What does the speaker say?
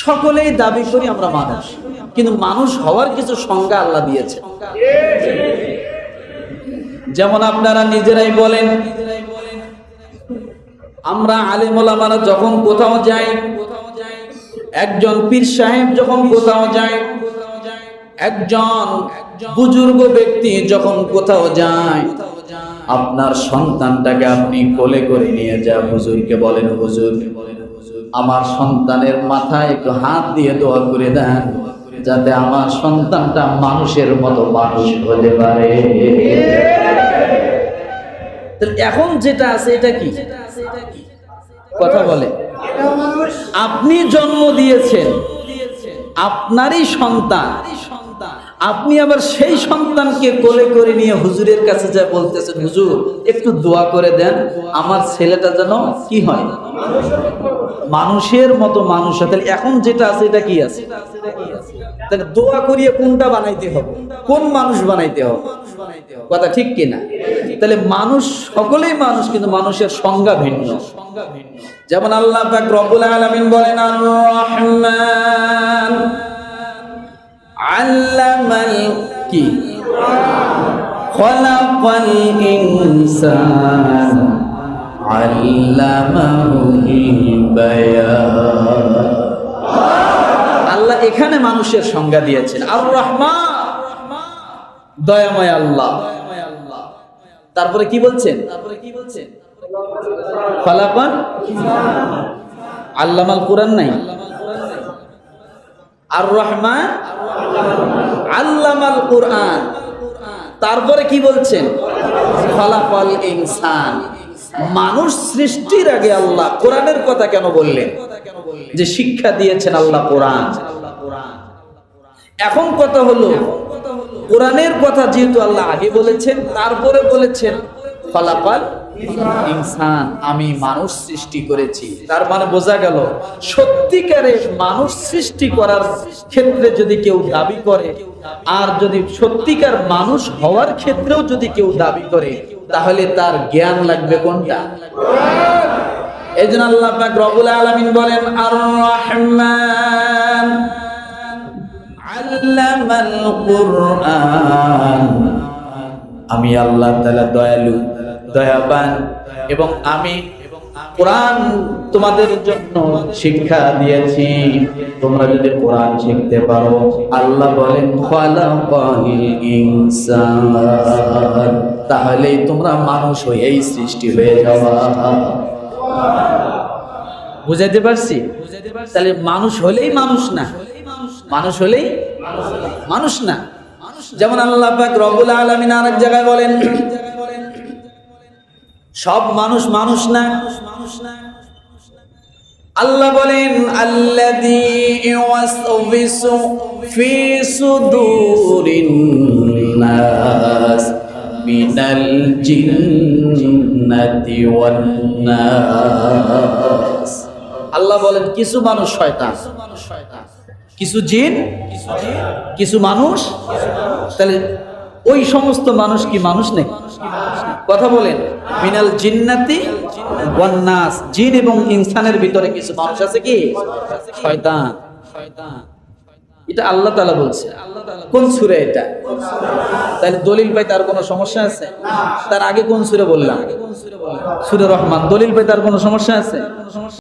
সকলেই দাবি করি আমরা মানুষ। কিন্তু মানুষ হওয়ার কিছু সংজ্ঞা আল্লাহ দিয়েছে। যেমন আপনারা নিজেরাই বলেন, আমরা আলেমোলামারা যখন কোথাও যাই, একজন পীর সাহেব যখন কোথাও যায়, একজন বুজুর্গ ব্যক্তি যখন কোথাও যায়, আপনার সন্তানটাকে আপনি কোলে করে নিয়ে যা, হুজুরকে বলেন, হুজুর। আমার সন্তানের মাথায় একটু হাত দিয়ে দোয়া করে দেন, যাতে আমার সন্তানটা মানুষের মতো মানুষ হতে পারে। এখন যেটা আছে এটা কি? কথা বলে। আপনি জন্ম দিয়েছেন, আপনারই সন্তান আপনি আবার সেই সন্তানকে কোলে করে নিয়ে হুজুরের কাছে যা বলতেছেন, হুজুর, একটু দোয়া করে দেন, আমার ছেলেটা যেন কি হয়? মানুষের মতো মানুষ তাহলে এখন যেটা আছে, এটা কি আছে? তাহলে দোয়া করিয়ে কোনটা বানাইতে হবে? কোন মানুষ বানাইতে হবে? কথা ঠিক কিনা তাহলে মানুষ, সকলেই মানুষ, কিন্তু মানুষের সংজ্ঞা ভিন্ন। সংজ্ঞা ভিন্ন যেমন আল্লাহ পাক রব্বুল আলামিন বলেন রহমান খলাকাল ইনসান আল্লামাহুল বায়ান আল্লাহ এখানে মানুষের সংজ্ঞা দিয়েছেন। আর রহমান দয়াময় আল্লাহ। তারপরে কি বলছেন? তারপরে কি বলছেন ফলাফল আল্লামাল কোরআন নাই। আর রহমান আল্লামাল কোরআন। তারপরে কি বলছেন? ফলাফল ইনসান। মানুষ সৃষ্টির আগে আল্লাহ কোরআনের কথা কেন বললেন? যে শিক্ষা দিয়েছেন আল্লাহ কোরআন। এখন কথা হলো, কোরআনের কথা যেহেতু আল্লাহ আগে বলেছেন, তারপরে বলেছেন ফলাফল ইনসান আমি মানুষ সৃষ্টি করেছি। তার মানে বোঝা গেল সত্যিকারে মানুষ সৃষ্টি করার ক্ষেত্রে যদি কেউ দাবি করে, আর যদি সত্যিকার মানুষ হওয়ার ক্ষেত্রেও যদি কেউ দাবি করে, তাহলে তার জ্ঞান লাগবে কোনটা? এই জন্য আল্লাহ রবুল আলমিন বলেন, আর রহমান আমি আল্লাহ তাআলা দয়ালু, দয়াবান এবং আমি কোরআন তোমাদের জন্য শিক্ষা দিয়েছি। তোমরা যদি কোরআন শিখতে পারো, আল্লাহ বলেন তাহলেই তোমরা মানুষ হয়েই সৃষ্টি হয়ে যাওয়া বুঝাইতে পারছি? তাহলে মানুষ হলেই মানুষ না। মানুষ হলেই মানুষ না। যেমন আল্লাহ পাক রব্বুল আলামিন আরেক জায়গায় বলেন, সব মানুষ মানুষ না। আল্লাহ বলেন মিনাল জিন্নাতি ওয়ান নাস। আল্লাহ বলেন, কিছু মানুষ শয়তান। কিছু জিন, কিছু মানুষ। তাহলে ওই সমস্ত মানুষ কি মানুষ নেই? কথা বলেন, মিনাল জিন্নাতি ওয়ান্নাস জিন এবং ইনসানের ভিতরে কিছু মানুষ আছে কি? শয়তান। এটা আল্লাহ তাআলা বলছে। কোন সূরা এটা? তাহলে দলিল পাই তার কোনো সমস্যা আছে? তার আগে কোন সূরা বললাম? সূরা রহমান, দলিল পাই তার কোনো সমস্যা আছে?